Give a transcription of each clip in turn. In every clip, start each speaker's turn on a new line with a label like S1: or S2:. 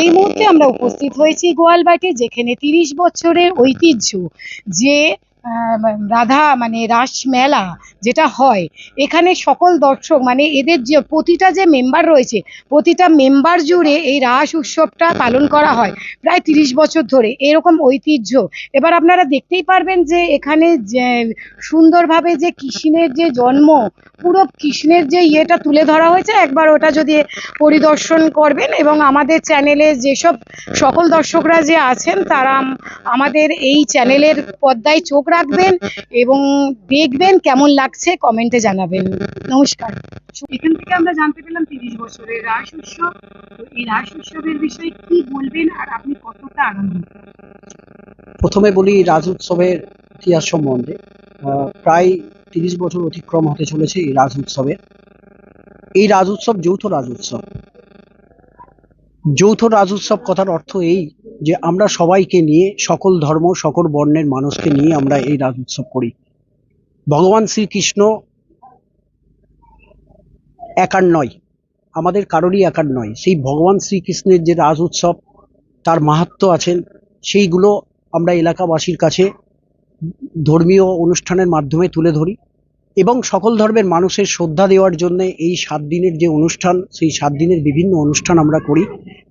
S1: এই মুহূর্তে আমরা উপস্থিত হয়েছি গোয়ালবাটি যেখানে তিরিশ বছরের ঐতিহ্য যে রাধা মানে রাস মেলা যেটা হয়, এখানে সকল দর্শক মানে এদের যে প্রতিটা যে মেম্বার রয়েছে, প্রতিটা মেম্বার জুড়ে এই রাস উৎসবটা পালন করা হয় প্রায় তিরিশ বছর ধরে, এরকম ঐতিহ্য। এবার আপনারা দেখতেই পারবেন যে এখানে যে সুন্দরভাবে যে কৃষ্ণের যে জন্ম, পুরো কৃষ্ণের যে ইয়েটা তুলে ধরা হয়েছে, একবার ওটা যদি পরিদর্শন করবেন এবং আমাদের চ্যানেলে যেসব সকল দর্শকরা যে আছেন, তারা আমাদের এই চ্যানেলের পর্দায় চোখ রাখবেন এবং দেখবেন কেমন লাগছে কমেন্টে জানাবেন। নমস্কার। এখান থেকে আমরা জানতে পেলাম তিরিশ বছরের রাস উৎসব। তো এই রাস উৎসবের বিষয়ে কি বলবেন আর আপনি কতটা আনন্দিত?
S2: প্রথমে বলি রাজ উৎসবের ইতিহাস সম্বন্ধে আহ, প্রায় তিরিশ বছর অতিক্রম হতে চলেছে এই রাজ উৎসবের এই রাজ উৎসব যৌথ রাজ উৎসব। যৌথ রাজ উৎসব কথার অর্থ এই যে আমরা সবাইকে নিয়ে, সকল ধর্ম, সকল বর্ণের মানুষকে নিয়ে আমরা এই রাজ উৎসব করি। ভগবান শ্রীকৃষ্ণ একার নয়। আমাদের কারোরই একার নয়। সেই ভগবান শ্রীকৃষ্ণের যে রাজ উৎসব, তার মাহাত্ম আছেন। সেইগুলো আমরা এলাকাবাসীর কাছে ধর্মীয় অনুষ্ঠানের মাধ্যমে তুলে ধরি। এবং সকল ধর্মের মানুষের শ্রদ্ধা দেওয়ার জন্য এই সাত দিনের যে অনুষ্ঠান, সেই সাত দিনের বিভিন্ন অনুষ্ঠান আমরা করি,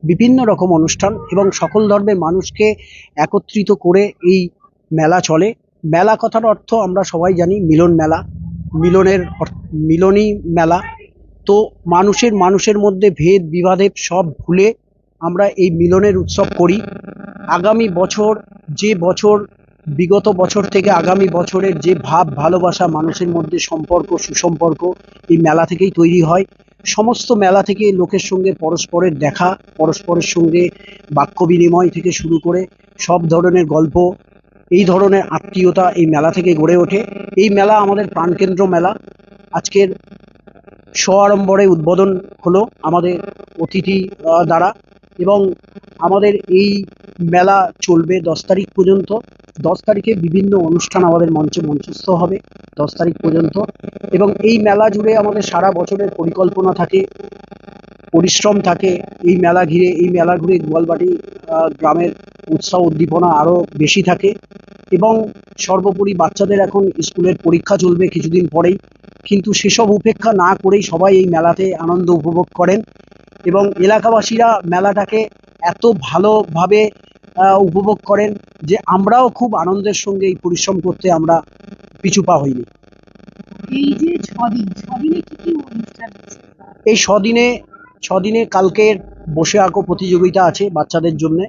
S2: বিভিন্ন রকম অনুষ্ঠান এবং সকল ধর্মের মানুষকে একত্রিত করে এই মেলা চলে। মেলা কথার অর্থ আমরা সবাই জানি মিলন মেলা। মিলনের মিলনই মেলা। তো মানুষের মানুষের মধ্যে ভেদ বিবাদে সব ভুলে আমরা এই মিলনের উৎসব করি। আগামী বছর, যে বছর বিগত বছর থেকে আগামী বছরের যে ভাব, ভালোবাসা, মানুষের মধ্যে সম্পর্ক, সুসম্পর্ক, এই মেলা থেকেই তৈরি হয়। সমস্ত মেলা থেকে লোকের সঙ্গে পরস্পরের দেখা, পরস্পরের সঙ্গে বাক্য বিনিময় থেকে শুরু করে সব ধরনের গল্প, এই ধরনের আত্মীয়তা এই মেলা থেকে গড়ে ওঠে। এই মেলা আমাদের প্রাণকেন্দ্র মেলা। আজকের সআড়ম্বরে উদ্বোধন হলো আমাদের অতিথি দ্বারা। এবং আমাদের এই মেলা চলবে দশ তারিখ পর্যন্ত। দশ তারিখে বিভিন্ন অনুষ্ঠান আমাদের মঞ্চে মঞ্চস্থ হবে দশ তারিখ পর্যন্ত। এবং এই মেলা জুড়ে আমাদের সারা বছরের পরিকল্পনা থাকে, পরিশ্রম থাকে। এই মেলা ঘিরে, এই মেলা ঘুরে গোয়ালবাটি গ্রামের উৎসাহ উদ্দীপনা আরও বেশি থাকে। এবং সর্বোপরি বাচ্চাদের এখন স্কুলের পরীক্ষা চলবে কিছুদিন পরেই। কিন্তু সেসব উপেক্ষা না করেই সবাই এই মেলাতে আনন্দ উপভোগ করেন। এবং এলাকাবাসীরা মেলাটাকে এত ভালোভাবে উপভোগ করেন যে আমরাও খুব আনন্দের সঙ্গে এই পরিশ্রম করতে আমরা পিছু পা হইনি।
S1: এই যে ছদিন ছদিনে কি কি অনুষ্ঠান
S2: এই ছদিনে ছদিনে কালকের বসে আঁকো প্রতিযোগিতা আছে বাচ্চাদের জন্য।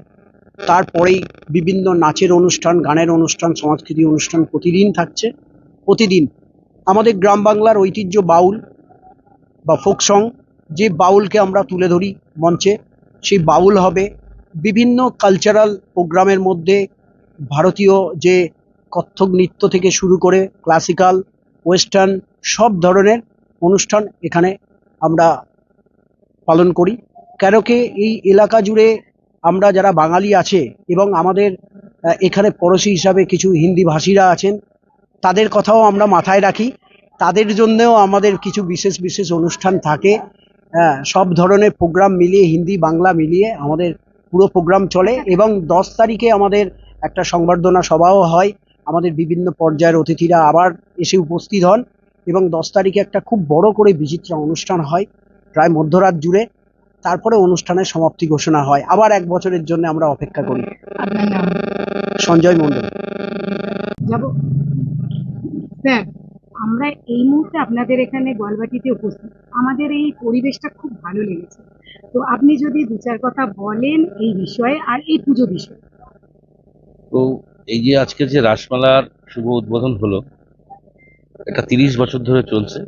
S2: তারপরেই বিভিন্ন নাচের অনুষ্ঠান গানের অনুষ্ঠান সংস্কৃতি অনুষ্ঠান প্রতিদিন থাকছে। প্রতিদিন আমাদের গ্রাম বাংলার ঐতিহ্য বাউল বা ফোক সং যে বাউলকে আমরা তুলে ধরি মঞ্চে, সেই বাউল হবে বিভিন্ন কালচারাল প্রোগ্রামের মধ্যে ভারতীয় যে কত্থক নৃত্য থেকে শুরু করে ক্লাসিক্যাল ওয়েস্টার্ন সব ধরনের অনুষ্ঠান এখানে আমরা পালন করি। কেন কি এই এলাকা জুড়ে আমরা যারা বাঙালি আছে এবং আমাদের এখানে পড়োশি হিসাবে কিছু হিন্দি ভাষীরা আছেন, তাদের কথাও আমরা মাথায় রাখি। তাদের জন্যও আমাদের কিছু বিশেষ বিশেষ অনুষ্ঠান থাকে। হ্যাঁ সব ধরনের প্রোগ্রাম মিলিয়ে হিন্দি বাংলা মিলিয়ে আমাদের পুরো প্রোগ্রাম চলে এবং দশ তারিখে আমাদের একটা সংবর্ধনা সভাও হয়। আমাদের বিভিন্ন পর্যায়ের অতিথিরা আবার এসে উপস্থিত হন এবং দশ তারিখে একটা খুব বড় করে বিচিত্রা অনুষ্ঠান হয় প্রায় মধ্যরাত জুড়ে। তারপরে অনুষ্ঠানের সমাপ্তি ঘোষণা হয়। আবার এক বছরের জন্য আমরা অপেক্ষা করি। সঞ্জয় মণ্ডল।
S1: যাব। স্যার আমরা এই মুহূর্তে আপনাদের এখানে গোয়ালবাটিতে উপস্থিত। আমাদের এই পরিবেশটা খুব ভালো লেগেছে। তো আপনি যদি দু চার কথা বলেন এই বিষয়ে আর এই পুজো বিষয়ে।
S3: তো এই যে আজকে যে রাসমেলার শুভ উদ্বোধন হলো, এটা তিরিশ বছর ধরে চলছে।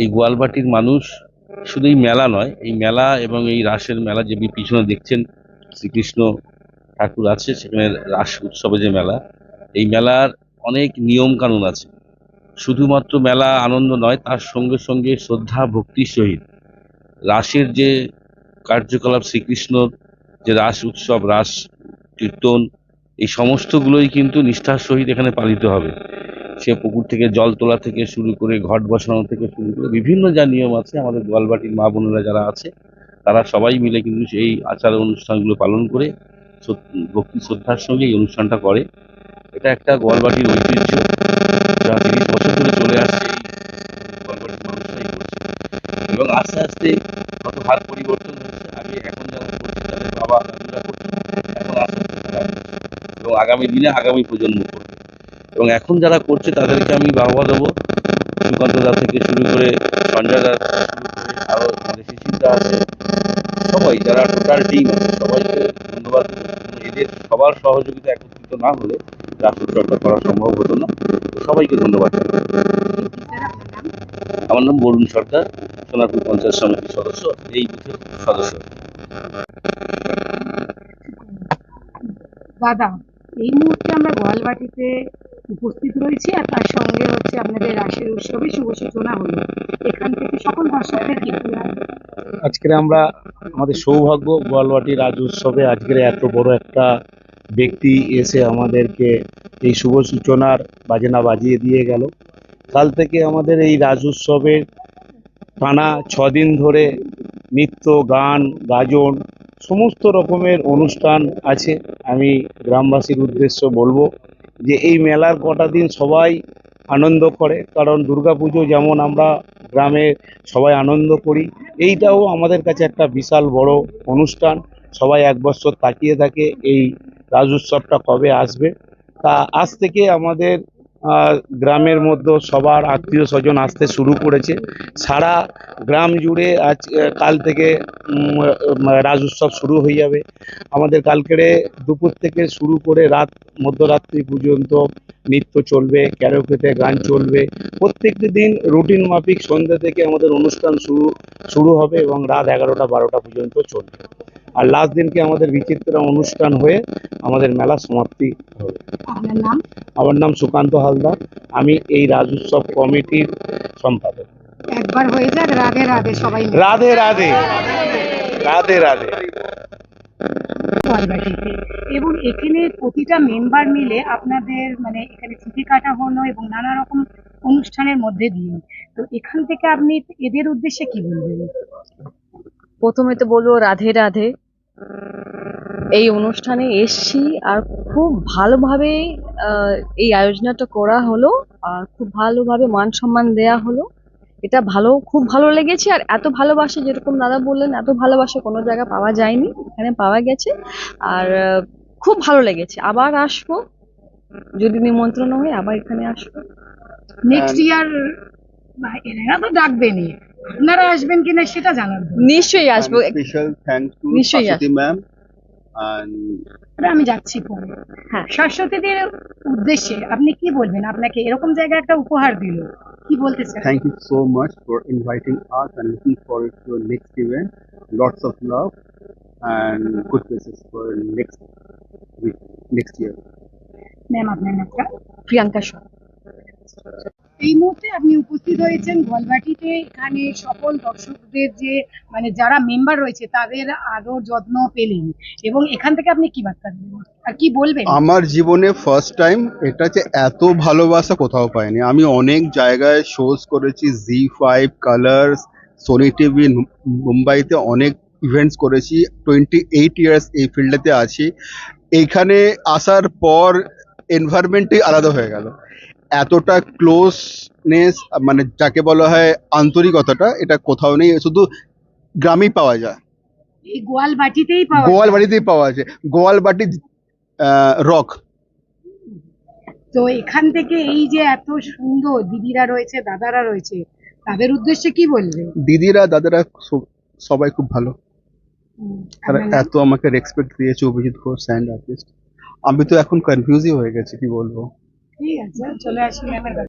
S3: এই গোয়ালবাটির মানুষ শুধু এই মেলা নয়, এই মেলা এবং এই রাসের মেলা যে পিছনে দেখছেন, শ্রীকৃষ্ণ ঠাকুর আছে, সেখানে রাস উৎসবে যে মেলা, এই মেলার অনেক নিয়ম কানুন আছে। শুধুমাত্র মেলা আনন্দ নয়, তার সঙ্গে সঙ্গে শ্রদ্ধা, ভক্তির সহিত। রাসের যে কার্যকলাপ শ্রীকৃষ্ণর যে রাস উৎসব, রাস কীর্তন, এই সমস্তগুলোই কিন্তু নিষ্ঠার সহিত এখানে পালিত হবে। সে পুকুর থেকে, জল তোলা থেকে শুরু করে, ঘট বসানো থেকে শুরু করে, বিভিন্ন যা নিয়ম আছে আমাদের গোয়ালবাটির মা বোনেরা যারা আছে, তারা সবাই মিলে কিন্তু সেই আচার অনুষ্ঠানগুলো পালন করে ভক্তি, শ্রদ্ধার সঙ্গে এই অনুষ্ঠানটা করে। এটা একটা গোয়ালবাটির ঐতিহ্য, যা চলে আসছে মানুষরাই করছে এবং আস্তে আস্তে কত হার পরিবর্তন হচ্ছে আগে এখন যারা করছে তাদের বাবা দাদুরা করছে, এখন আস্তে আস্তে তারা করছে। এবং আগামী দিনে আগামী প্রজন্ম করবে এবং এখন যারা করছে, তাদেরকে আমি বাহবা দেবো সুকান্ত দা থেকে শুরু করে সঞ্জয় দা শুরু করে আরও আমাদের শিশিরদা আছে সবাই, যারা টোটাল টিম আছে, সবাইকে ধন্যবাদ। এদের সবার সহযোগিতা একত্রিত না হলে রাষ্ট্র সরকার করা সম্ভব হতো না। সবাইকে ধন্যবাদ। আমার নাম বরুণ সরকার সোনারপুর পঞ্চায়েত সমিতির সদস্য এই বুথের সদস্য।
S1: দাদা এই মুহূর্তে আমরা গোয়ালবাটিতে উপস্থিত রয়েছি আর তার সঙ্গে হচ্ছে আপনাদের রাসের উৎসবে শুভ সূচনা হলো। এখান থেকে সকল দর্শকদের কি বলবেন?
S4: আজকের আমরা আমাদের সৌভাগ্য গোয়ালবাটি রাজ উৎসবে আজকের এত বড় একটা ব্যক্তি এসে আমাদেরকে এই শুভ সূচনার বাজনা বাজিয়ে দিয়ে গেল। কাল থেকে আমাদের এই রাজ উৎসবের টানা ছদিন ধরে নৃত্য, গান, গাজন, সমস্ত রকমের অনুষ্ঠান আছে। আমি গ্রামবাসীর উদ্দেশ্য বলব যে এই মেলার কটা দিন সবাই আনন্দ করে, কারণ দুর্গাপুজো যেমন আমরা গ্রামে সবাই আনন্দ করি, এইটাও আমাদের কাছে একটা বিশাল বড় অনুষ্ঠান। সবাই এক বছর তাকিয়ে থাকে এই রাজ উৎসবটা কবে আসবে? তা আজ থেকে আমাদের গ্রামের মধ্যে সবার আত্মীয় স্বজন আসতে শুরু করেছে। সারা গ্রাম জুড়ে আজ কাল থেকে রাজ উৎসব শুরু হয়ে যাবে। আমাদের কালকেরে দুপুর থেকে শুরু করে রাত, মধ্যরাত্রি পর্যন্ত নৃত্য চলবে ক্যারোকেতে গান চলবে। প্রত্যেকটি দিন রুটিন মাফিক সন্ধ্যা থেকে আমাদের অনুষ্ঠান শুরু শুরু হবে এবং রাত এগারোটা, বারোটা পর্যন্ত চলবে। আর লাস্ট দিনকে আমাদের বিচিত্র অনুষ্ঠান হয়ে আমাদের মেলা সমাপ্তি হবে।
S1: নাম?
S4: আমার নাম সুকান্ত হালদার। আমি এই রাজ উৎসব কমিটির সম্পাদক।
S1: একবার হয়ে যাক রাধে রাধে সবাই
S4: রাধে রাধে। রাধে রাধে।
S1: এবং এখানে প্রতিটা মেম্বার মিলে আপনাদের মানে এখানে ছুটি কাটা হলো এবং নানা রকম অনুষ্ঠানের মধ্যে দিয়ে। তো এখান থেকে আপনি এদের উদ্দেশ্যে কি বলবেন?
S5: প্রথমে তো বলব রাধে রাধে। এই অনুষ্ঠানে এসছি আর খুব ভালোভাবে এই আয়োজনটা করা হলো আর খুব ভালোভাবে মান সম্মান দেয়া হলো। এটা ভালো, খুব ভালো লেগেছে আর এত ভালোবাসা যেরকম দাদা বললেন, এত ভালোবাসা কোনো জায়গা পাওয়া যায়নি, এখানে পাওয়া গেছে। আর, খুব ভালো লেগেছে। আবার আসব, যদি নিমন্ত্রণ হয়, আবার এখানে আসব।
S1: নেক্সট ইয়ার এরা তো ডাকবেনই। আপনারা আসবেন কিনা সেটা জানান
S5: নিশ্চয়ই আসব। Special
S6: thanks to Saraswati
S1: ma'am আমি যাচ্ছি পরে
S5: হ্যাঁ।
S1: সরস্বতীদের উদ্দেশ্যে আপনি কি বলবেন? আপনাকে এরকম জায়গা একটা উপহার দিল। কি বলতে চান?
S6: Thank you so much for inviting us and looking for it your next event lots of love and good places for next week next year
S1: ma'am আপনার নামটা?
S5: প্রিয়াঙ্কা শর্মা।
S1: এই মুহূর্তে আপনি উপস্থিত হয়েছেন গোয়ালবাটিতে এখানে সকল দর্শকদের যে মানে যারা মেম্বার রয়েছে, তাদের আদর যত্ন পেলেন। এবং এখান থেকে আপনি কি বার্তা দেবেন? আর কি বলবেন?
S6: আমার জীবনে ফার্স্ট টাইম এটা যে এত ভালোবাসা কোথাও পাইনি। আমি অনেক জায়গায় শোজ করেছি Zee five Colors Sony TV মুম্বাইতে অনেক ইভেন্টস করেছি। টোয়েন্টি এইট ইয়ার্স এই ফিল্ডেতে আছি। এইখানে আসার পর এনভায়রনমেন্টই আলাদা হয়ে গেল। এতটা ক্লোজনেস মানে যাকে বলা হয় আন্তরিকতাটা এটা কোথাও নেই শুধু গ্রামেই পাওয়া যায়।
S1: গোয়ালবাটিতেই পাওয়া যায়।
S6: গোয়ালবাড়িতেই পাওয়া যায়। গোয়ালবাটি রক
S1: তো এখান থেকে এই যে এত সুন্দর দিদিরা রয়েছে দাদারা রয়েছে তাদের উদ্দেশ্যে কি বলবেন
S6: দিদিরা দাদারা সবাই খুব ভালো। তারা এত আমাকে রেসপেক্ট দিয়েছে অভিজিৎ ঘোষ স্যান্ড আর্টিস্ট আমি তো এখন কনফিউজই হয়ে গেছি কি বলব?
S1: ঠিক আছে চলে আসি ম্যামের